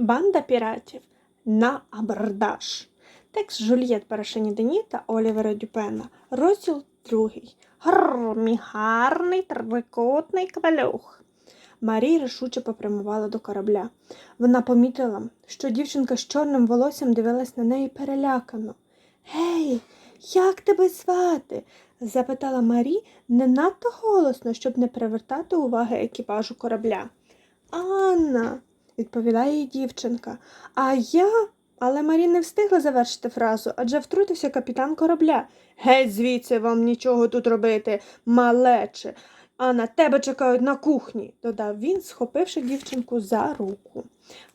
Банда піратів на абордаж. Текст Жульєт Парашині Дені та Олівера Дюпена. Розділ другий. Гррр, мій гарний трикутний капелюх. Марій рішуче попрямувала до корабля. Вона помітила, що дівчинка з чорним волоссям дивилась на неї перелякано. Гей, як тебе звати? запитала Марі не надто голосно, щоб не привертати уваги екіпажу корабля. Анна, відповіла їй дівчинка. А я. Але Марі не встигла завершити фразу, адже втрутився капітан корабля. Геть звідси вам нічого тут робити, малече, а на тебе чекають на кухні, додав він, схопивши дівчинку за руку.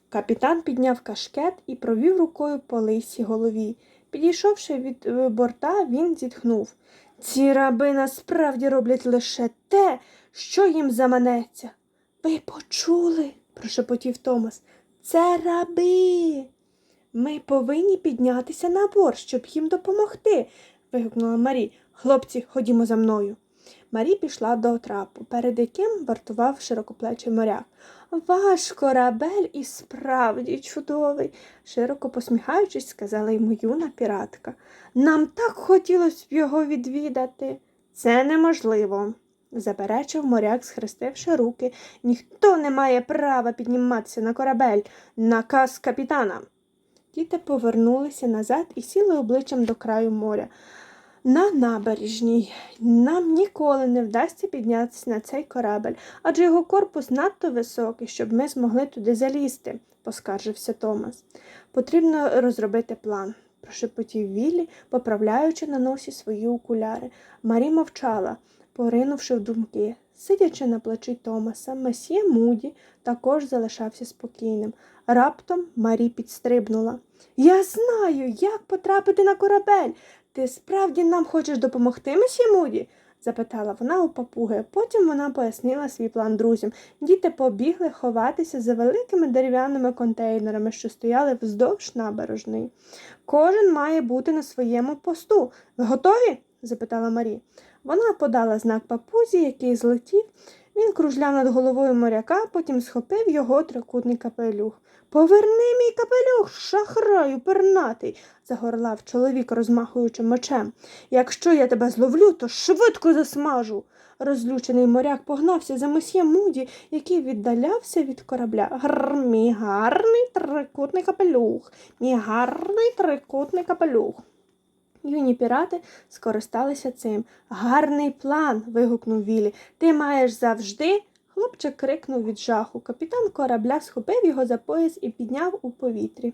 Капітан підняв кашкет і провів рукою по лисій голові. Підійшовши від е, борта, він зітхнув. Ці раби насправді роблять лише те, що їм заманеться. Ви почули? Прошепотів Томас. Це раби. Ми повинні піднятися на борт, щоб їм допомогти, вигукнула Марі. Хлопці, ходімо за мною. Марі пішла до трапу, перед яким вартував широкоплечий моряк. Ваш корабель і справді чудовий, широко посміхаючись, сказала йому юна піратка. Нам так хотілося б його відвідати. Це неможливо, заперечив моряк, схрестивши руки. Ніхто не має права підніматися на корабель. Наказ капітана. Діти повернулися назад і сіли обличчям до краю моря. На набережній нам ніколи не вдасться піднятися на цей корабель, адже його корпус надто високий, щоб ми змогли туди залізти, поскаржився Томас. Потрібно розробити план, прошепотів Віллі, поправляючи на носі свої окуляри. Марі мовчала, поринувши в думки. Сидячи на плечі Томаса, месьє Муді також залишався спокійним. Раптом Марі підстрибнула. Я знаю, як потрапити на корабель. Ти справді нам хочеш допомогти, месьє Муді? запитала вона у папуги. Потім вона пояснила свій план друзям. Діти побігли ховатися за великими дерев'яними контейнерами, що стояли вздовж набережної. Кожен має бути на своєму посту. Ви готові? запитала Марі. Вона подала знак папузі, який злетів. Він кружляв над головою моряка, потім схопив його трикутний капелюх. Поверни мій капелюх, шахраю, пернатий, загорлав чоловік, розмахуючи мечем. Якщо я тебе зловлю, то швидко засмажу. Розлючений моряк погнався за месьє Муді, який віддалявся від корабля. Гр, мій гарний трикутний капелюх, мій гарний трикутний капелюх. Юні пірати скористалися цим. Гарний план. вигукнув Вілі. Ти маєш завжди. Хлопчик крикнув від жаху. Капітан корабля схопив його за пояс і підняв у повітрі.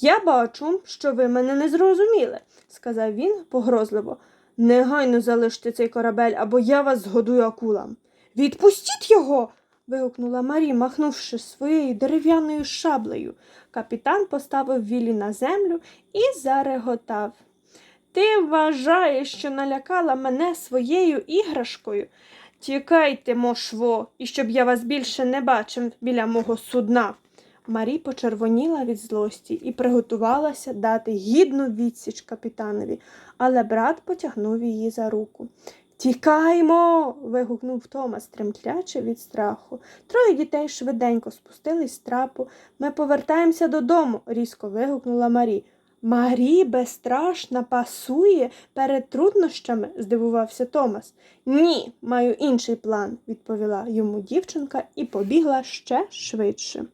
Я бачу, що ви мене не зрозуміли, сказав він погрозливо. Негайно залиште цей корабель, або я вас згодую акулам. Відпустіть його. вигукнула Марі, махнувши своєю дерев'яною шаблею. Капітан поставив Вілі на землю і зареготав. Ти вважаєш, що налякала мене своєю іграшкою? Тікайте, мошво, і щоб я вас більше не бачив біля мого судна. Марі почервоніла від злості і приготувалася дати гідну відсіч капітанові, але брат потягнув її за руку. Тікаймо. вигукнув Томас, тремтлячи від страху. Троє дітей швиденько спустились з трапу. Ми повертаємося додому, різко вигукнула Марі. Марі безстрашна пасує перед труднощами, здивувався Томас. Ні, маю інший план, відповіла йому дівчинка і побігла ще швидше.